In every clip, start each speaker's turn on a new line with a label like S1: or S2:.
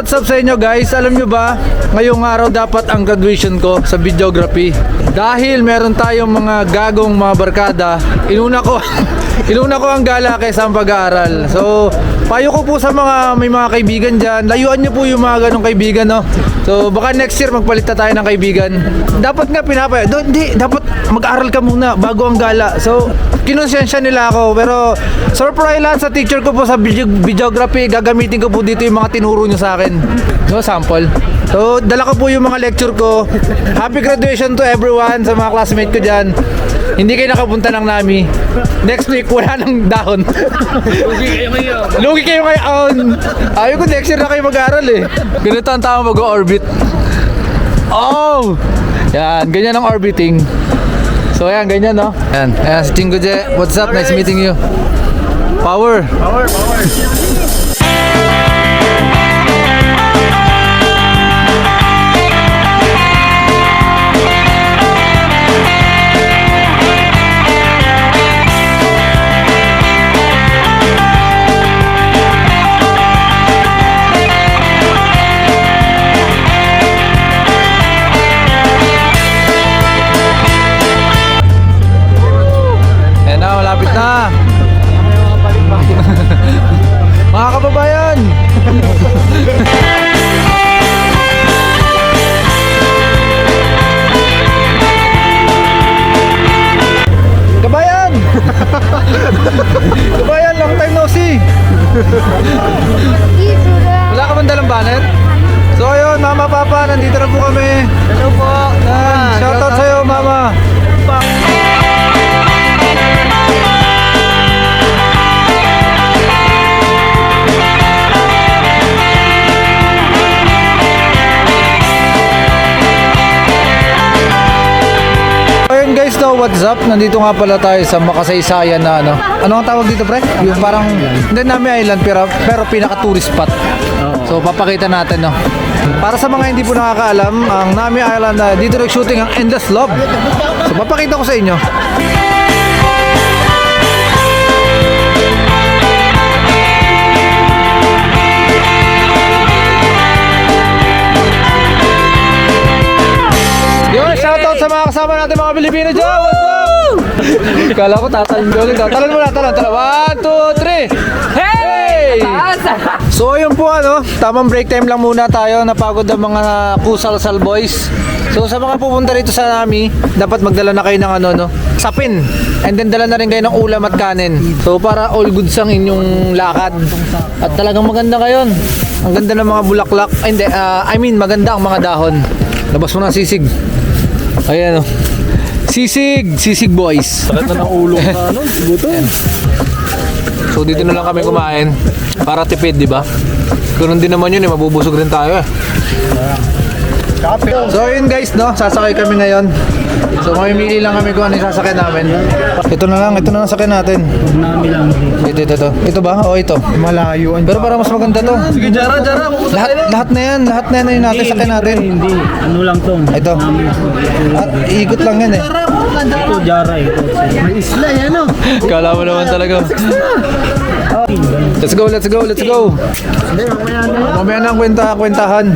S1: what's up sa inyo guys? Alam nyo ba, ngayong araw dapat ang graduation ko sa videography. Dahil meron tayong mga gagong mga barkada, inuna ko inuna ko ang gala kaysa ang pag-aaral. So, payo ko po sa mga may mga kaibigan dyan, layuan nyo po yung mga ganong kaibigan, no? So, baka next year magpalit na tayo ng kaibigan. Dapat nga pinapaya, hindi, dapat mag-aral ka muna bago ang gala. So, kinonsensya nila ako, pero surprise lang sa teacher ko po sa video, videography, gagamitin ko po dito yung mga tinuro nyo sa akin. No, sample. So, dala ko po yung mga lecture ko. Happy graduation to everyone sa mga classmate ko dyan. Hindi kayo nakapunta ng NAMI. Next week, wala nang dahon.
S2: Lugi kayo ngayon.
S1: Lugi kayo ngayon. Ayaw ko next year na kayo mag-aaral eh. Ganito ang tama mag-orbit. Oh! Yan, ganyan ang orbiting. So ayan, ganyan no. Ayan, ayan si Chingo Je. What's up? Nice meeting you. Power.
S2: Power, power.
S1: What's up? Nandito nga pala tayo sa makasaysayan na ano. Ano ang tawag dito, pre? Yung parang, hindi namin island, pero, pero pinaka-tourist spot. So, papakita natin, no. Para sa mga hindi po nakakaalam, ang Nami Island na dito nag-shooting ang Endless Love. So, papakita ko sa inyo. Yun, shoutout sa mga kasama natin mga Pilipino dyan. Kala ko tatalon ko ulit. Talon mo na, talon, talon. One, two, three. Hey! So ayun po ano, tamang break time lang muna tayo. Napagod ang mga kusal-sal boys. So sa mga pupunta rito sa Nami, dapat magdala na kayo ng ano no, sapin. And then dala na rin kayo ng ulam at kanin. So para all goods ang inyong lakad. At talagang maganda ngayon. Ang ganda ng mga bulaklak. Ay, hindi, ah, I mean maganda ang mga dahon. Labas mo na sisig. Ayan o. Sisig! Sisig boys.
S2: Sakit na ng ulo ka, ano? Buto.
S1: So dito na lang kami kumain para tipid, di ba? Ganun din naman yun eh, mabubusog rin tayo eh. So yun guys, no, sasakay kami ngayon. So mamimili lang kami kung ano yung sasakyan namin. Ito na lang, ito na lang sakyan natin. Ito, ito, ito. Ito ba? O ito.
S2: Malayo.
S1: Pero para mas maganda to.
S2: Sige, Jara, Jara.
S1: Lahat, lahat na yan, lahat na yan na yun natin, sakyan natin.
S2: Hindi. Ano lang to?
S1: Ito. At iikot lang yan eh.
S2: Ito, Jara. Ito. May isla yan, no?
S1: Kala mo naman talaga. Let's go, let's go, let's go.
S2: Mamaya na.
S1: Ang kwenta, kwentahan.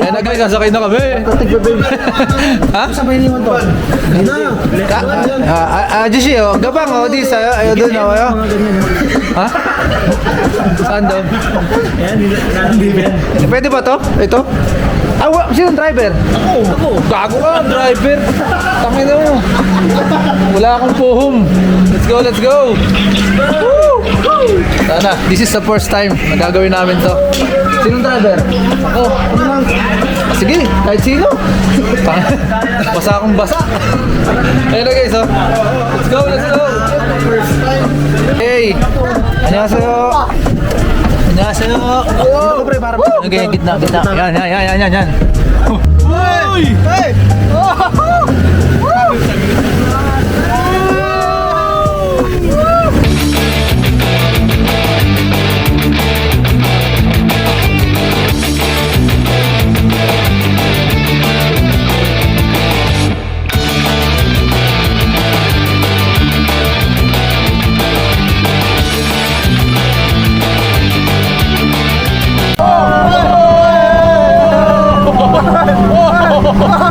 S1: Ayan na guys, sasakay na kami. ha?
S2: Sabay niyo to.
S1: Ah, ah, ah, Jishi, oh, gabang, oh, di sa'yo, ayaw doon, oh, ayaw. Ha? Saan daw? Eh, Pwede ba to? Ito? Ah, wa, sino driver?
S2: Ako, ako.
S1: Gago ka, driver. Tangin na mo. Wala akong puhom. Let's go, let's go. Woo! Sana, this is the first time na gagawin namin to. Sino ang driver? Ako. Ano lang? Ah, Sige, kahit sino. Basa akong basa. Ayun na guys, oh. Let's go, let's go. Hey! Annyeonghaseyo. Annyeonghaseyo. Ako pre, para Okay, gitna, gitna. Yan, yan, yan, yan, yan, yan.
S2: Uy! Hey!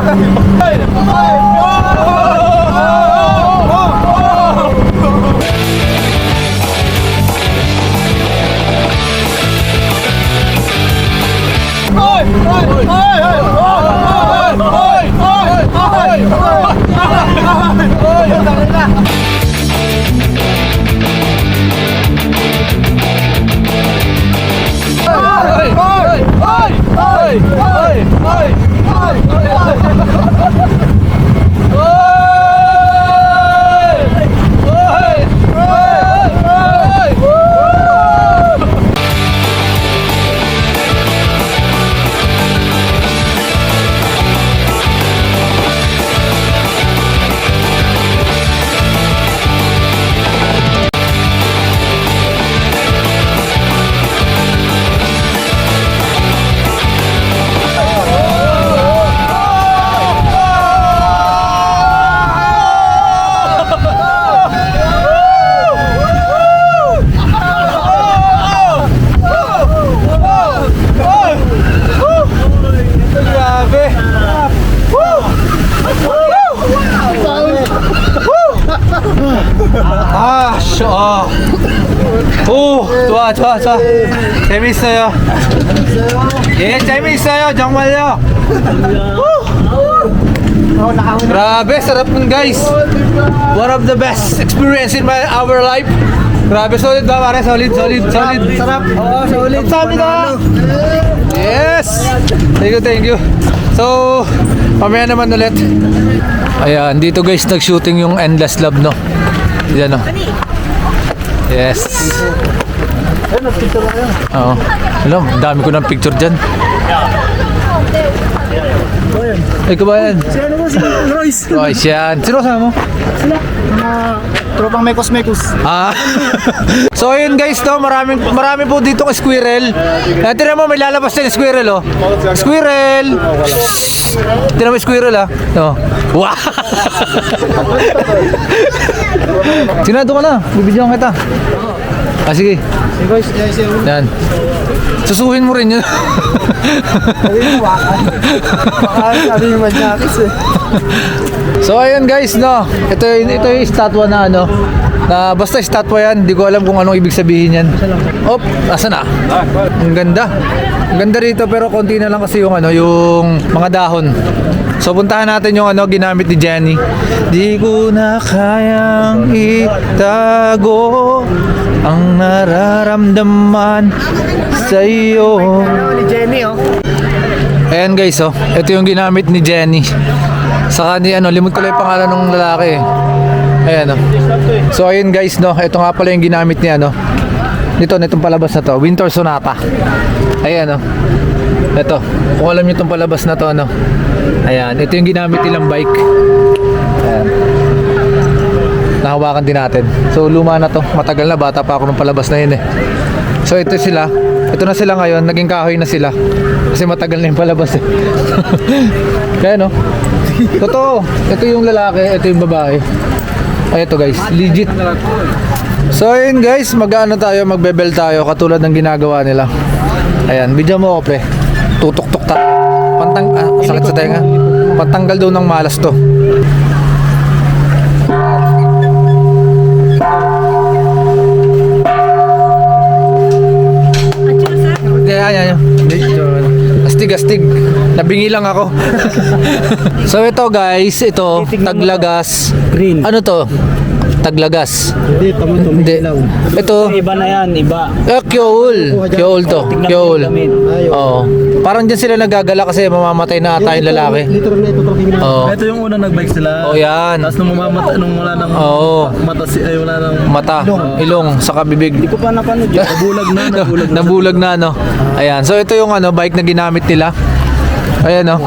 S2: Ay! 아, 씨, 아.
S1: 오, 좋아, 좋아, 좋아. 재밌어요. 예, 재밌어요, 정말요. Grabe, sarap nun guys. One of the best experience in my our life. Grabe, solid ba pare? Solid, solid, solid. Sarap. Oo, Yes! Thank you, thank you. So, mamaya naman ulit. Ayan, dito guys, nag-shooting yung Endless Love, no? Yan, no? Yes. Oo. Alam, dami ko ng picture dyan. Ay, kabayan.
S2: Si ano mo, si Royce.
S1: Oh, yan. Sino kasama mo?
S2: Mga tropang mekos mekos.
S1: Ah. so ayun guys, no, marami marami po dito squirrel. Eh, tira mo may lalabas din squirrel oh. Squirrel. Tira mo squirrel ah. No. Wow. Sinado ka na. Bibigyan kita. Ah, sige.
S2: Si Royce, si Royce.
S1: Yan. Susuhin mo rin yun.
S2: Eh.
S1: So ayun guys, no. Ito yung ito yung statwa na ano. Na basta statwa yan, di ko alam kung anong ibig sabihin yan. Op, asa na? Ang ganda. Ang ganda rito pero konti na lang kasi yung ano, yung mga dahon. So puntahan natin yung ano ginamit ni Jenny. Di ko na kayang itago ang nararamdaman sa iyo.
S2: Ano ni Jenny oh.
S1: Ayan guys, oh. Ito yung ginamit ni Jenny. Saka ni ano, limot ko lang yung pangalan ng lalaki. eh. Ayan, oh. So ayun guys, no. Ito nga pala yung ginamit niya, no. Nito, nitong palabas na to. Winter Sonata. Ayan, oh. Ito. Kung alam niyo itong palabas na to, ano. Ayan. Ito yung ginamit nilang bike. Ayan. Nahawakan din natin. So luma na to. Matagal na. Bata pa ako nung palabas na yun eh. So ito sila. Ito na sila ngayon. Naging kahoy na sila. Kasi matagal na yung palabas eh. Kaya no? Totoo. Ito yung lalaki. Ito yung babae. Ay ito guys. Legit. So ayun guys. Mag-ano tayo. Magbebel tayo. Katulad ng ginagawa nila. Ayan. Bidyo mo ko pre. Tutok-tok ta. Pantang... Ah, sakit sa tenga. Pantanggal daw ng malas to. Nabingi lang ako. so ito guys, ito, taglagas.
S2: Green.
S1: Ano to? Taglagas.
S2: Hindi, tama to.
S1: Hindi. Ito,
S3: Iba na yan, iba.
S1: eh, kyoul. Kyoul to. Kyoul. Oo. Parang dyan sila nagagala kasi mamamatay na ata yung lalaki.
S2: Literal na ito.
S1: Oo.
S3: Ito yung unang nag-bike sila.
S1: Oh, yan.
S3: Tapos nung mamamata, nung wala nang
S1: Oo.
S3: mata si, ay wala nang
S1: Mata, ilong, saka bibig.
S3: Hindi ko pa napanood yun. Nabulag na, nabulag na.
S1: Nabulag na no. Ayan. So ito yung ano, bike na ginamit nila. Ayan no.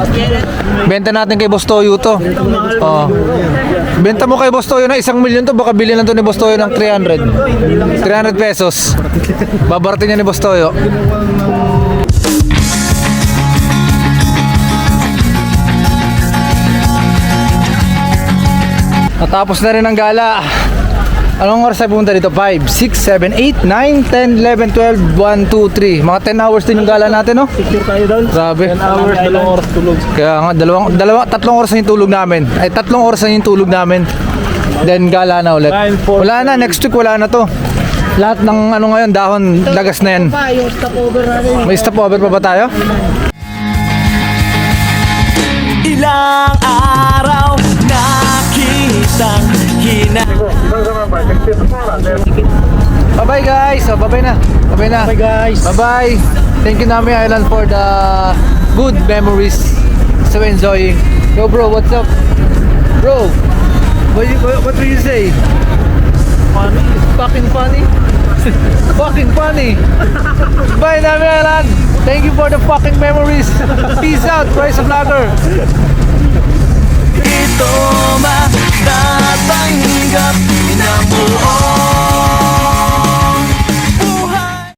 S1: Benta natin kay Boss Toyo to. Oh. Benta mo kay Boss Toyo na isang milyon to, baka bilhin lang to ni Boss Toyo ng 300. 300 pesos. Babarating niya ni Boss Toyo. Natapos na rin ang gala. Anong oras tayo pumunta dito? 5, 6, 7, 8, 9, 10, 11, 12, 1, 2, 3. Mga 10 hours din yung gala natin, no?
S3: Picture tayo doon.
S1: Grabe.
S3: Hours, dalawang oras tulog.
S1: Kaya nga, dalawang, dalawa, tatlong oras na yung tulog namin. Ay, tatlong oras na yung tulog namin. Then, gala na ulit.
S3: Nine, four,
S1: Wala na, next week wala na to. Lahat ng ano ngayon, dahon, lagas na yan. May stopover pa ba tayo?
S4: Ilang araw na kitang hina
S1: Bye-bye guys. So, bye-bye na. Bye-bye na.
S2: Bye guys.
S1: Bye-bye. Thank you Nami Island for the good memories. So enjoying. Yo bro, what's up? Bro, what, you, what, will you say? Funny. It's fucking funny. fucking funny. Bye Nami Island. Thank you for the fucking memories. Peace out, Price Vlogger.
S4: Ito matatanggap ng buo